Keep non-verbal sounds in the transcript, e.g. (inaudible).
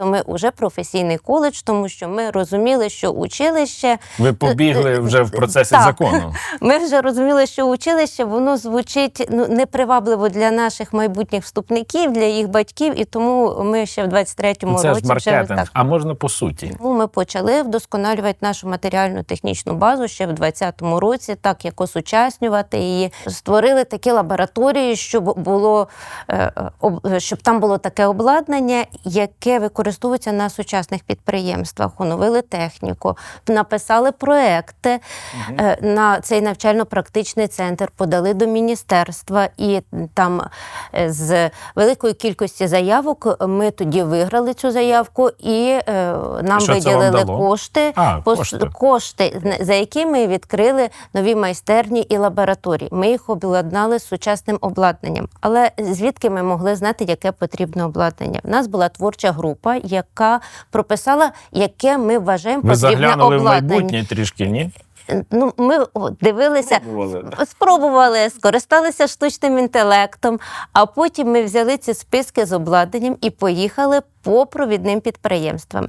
то ми вже професійний коледж, тому що ми розуміли, що училище Ви побігли вже в процесі Так. закону. (laughs) Ми вже розуміли, що училище воно звучить ну непривабливо для наших майбутніх вступників, для їх батьків, і тому ми ще в 23-му Ну, Це році ж вже так. А можна по суті. Тому ми почали вдосконалювати нашу матеріальну технічну базу ще в 2020 році, так як осучаснювати її. Створили такі лабораторії, щоб було е, е, щоб там було таке обладнання, яке використовується на сучасних підприємствах. Оновили техніку, написали проекти е, на цей навчально-практичний центр, подали до міністерства, і там е, з великої кількості заявок ми тоді виграли цю заявку, і е, нам Що це вам виділили кошти, А, кошти. кошти, за які ми відкрили нові майстерні і лабораторії. Ми їх обладнали з сучасним обладнанням. Але звідки ми могли знати, яке потрібне обладнання? У нас була творча група, яка прописала, яке ми вважаємо Ви потрібне заглянули в майбутнє трішки, ні? Ну, ми дивилися, спробували. спробували, скористалися штучним інтелектом, а потім ми взяли ці списки з обладнанням і поїхали по провідним підприємствам.